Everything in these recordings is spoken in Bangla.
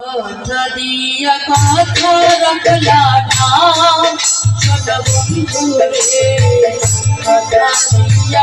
কথা দিয়া কথা রাখলা না। ছোট বন্ধু রে কথা দিয়া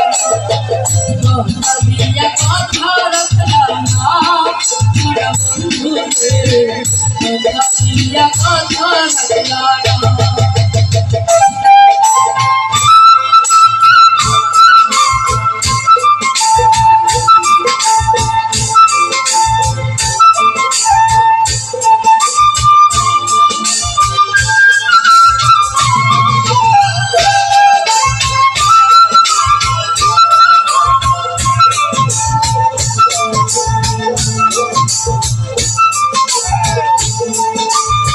কথা